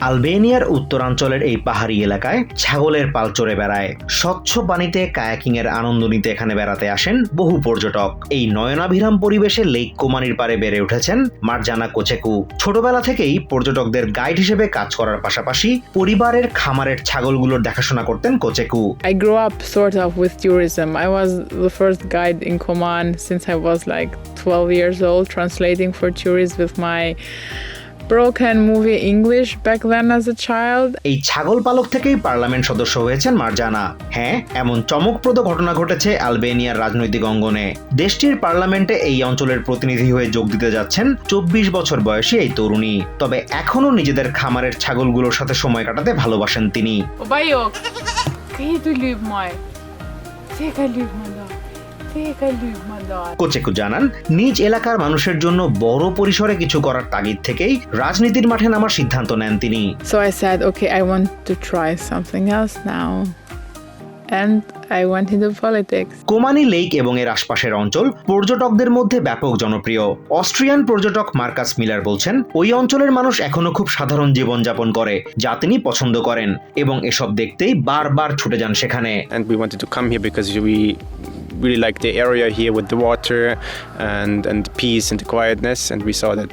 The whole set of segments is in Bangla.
আলবেনিয়ার উত্তরাঞ্চলের এই পাহাড়ি এলাকায় ছাগলের পাল চড়ে বেড়ায়। স্বচ্ছ পানিতে কায়াকিং এর আনন্দ নিতে এখানে বেড়াতে আসেন বহু পর্যটক। এই নয়নাভিরাম পরিবেশে লেক কোমানির পারে বেড়ে উঠেছেন মার্জানা কোচেকু। ছোটবেলা থেকেই পর্যটকদের গাইড হিসেবে কাজ করার পাশাপাশি পরিবারের খামারের ছাগলগুলোর দেখাশোনা করতেন কোচেকু। I grew up sort of with tourism. I was the first guide in Koman since I was like 12 years old, translating for tourists with my broken movie English back then as a child. এই ছাগল পালক থেকেই পার্লামেন্ট সদস্য হয়েছেন মার্জানা। হ্যাঁ এমন চমকপ্রদ ঘটনা ঘটেছে আলবেনিয়ার রাজনৈতিক অঙ্গনে। দেশটির পার্লামেন্টে এই অঞ্চলের প্রতিনিধি হয়ে যোগ দিতে যাচ্ছেন চব্বিশ বছর বয়সী এই তরুণী। তবে এখনও নিজেদের খামারের ছাগলগুলোর সাথে সময় কাটাতে ভালোবাসেন তিনি। কোচেকু জানান নিজ এলাকার মানুষের জন্য বড় পরিসরে কিছু করার তাগিদ থেকেই রাজনীতির মাঠে নামার সিদ্ধান্ত নেন তিনি So I said, okay, I want to try something else now. And I went into politics. Komani lake এবং এর আশপাশের অঞ্চল পর্যটকদের মধ্যে ব্যাপক জনপ্রিয় অস্ট্রিয়ান পর্যটক মার্কাস মিলার বলছেন ওই অঞ্চলের মানুষ এখনও খুব সাধারণ জীবনযাপন করে যা তিনি পছন্দ করেন এবং এসব দেখতেই বারবার ছুটে যান সেখানে and we wanted to come here because we really like the area here with the water and and the peace and the quietness and we saw that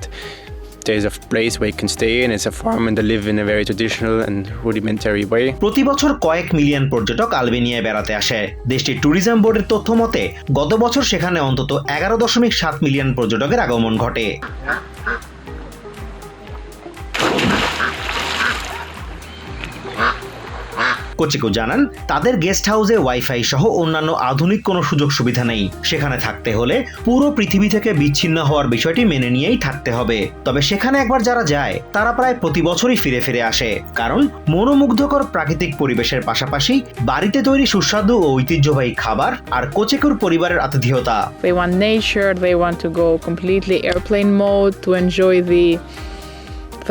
there's a place where you can stay and it's a farm and they live in a very traditional and rudimentary way প্রতি বছর কয়েক মিলিয়ন পর্যটক আলবেনিয়ায় বেড়াতে আসে দেশটির ট্যুরিজম বোর্ডের তথ্য মতে গত বছর সেখানে অন্তত এগারো দশমিক সাত মিলিয়ন পর্যটকের আগমন ঘটে কোচিকো জানান তাদের গেস্ট হাউসে ওয়াইফাই সহ অন্যান্য আধুনিক কোনো সুযোগ সুবিধা নেই। সেখানে থাকতে হলে পুরো পৃথিবী থেকে বিচ্ছিন্ন হওয়ার বিষয়টি মেনে নিয়েই থাকতে হবে। তবে সেখানে একবার যারা যায় তারা প্রায় প্রতি বছরই ফিরে ফিরে আসে। কারণ মনোমুগ্ধকর প্রাকৃতিক পরিবেশের পাশাপাশি বাড়িতে তৈরি সুস্বাদু ও ঐতিহ্যবাহী খাবার আর কোচেকুর পরিবারের আতিথেয়তা। They want nature, they want to go completely airplane mode to enjoy the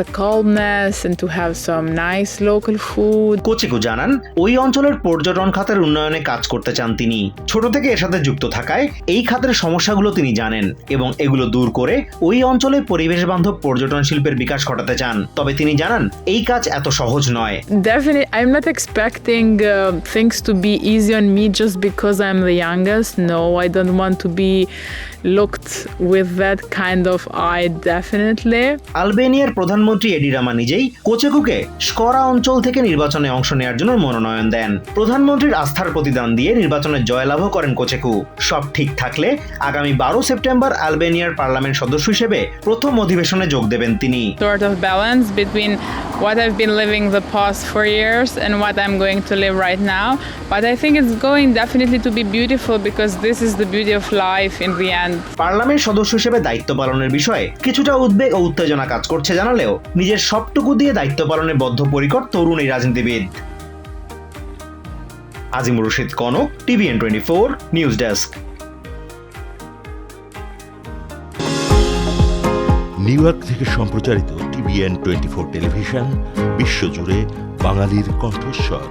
the calmness and to have some nice local food. কোচিকু জানান ওই অঞ্চলের পর্যটন খাতের উন্নয়নে কাজ করতে চান তিনি ছোট থেকে এর সাথে যুক্ত থাকায় এই খাতের সমস্যাগুলো তিনি জানেন এবং এগুলো দূর করে ওই অঞ্চলে পরিবেশ বান্ধব পর্যটন শিল্পের বিকাশ ঘটাতে চান তবে তিনি জানান এই কাজ এত সহজ নয় Definitely, I'm not expecting uh, things to be easy on me just because I'm the youngest. No, I don't want to be looked with that kind of eye, definitely. আলবেনিয়ার প্রধানমন্ত্রী এডি রামা নিজেই কোচেকুকে স্করা অঞ্চল থেকে নির্বাচনে অংশ নেওয়ার জন্য মনোনয়ন দেন প্রধানমন্ত্রীর আস্থার প্রতিদান দিয়ে নির্বাচনে জয়লাভও করেন কোচেকু সব ঠিক থাকলে আগামী বারো সেপ্টেম্বর আলবেনিয়ার পার্লামেন্ট সদস্য হিসেবে প্রথম অধিবেশনে যোগ দেবেন তিনি Sort of balance between what I've been living the past four years and what I'm going to live right now. But I think it's going definitely to be beautiful because this is the beauty of life in the end. Parliament সদস্য হিসেবে দায়িত্ব পালনের বিষয়ে কিছুটা উদ্বেগ ও উত্তেজনা কাজ করছে জানালেও নিজের সবটুকু দিয়ে দায়িত্ব পালনে বদ্ধপরিকর তরুণ এই রাজনীতিবিদ। Azimur Rashid Kanak, TVN twenty four, news desk. New York থেকে সম্প্রচারিত টিভিএন টোয়েন্টি ফোর টেলিভিশন, বিশ্বজুড়ে বাঙালির কণ্ঠস্বর।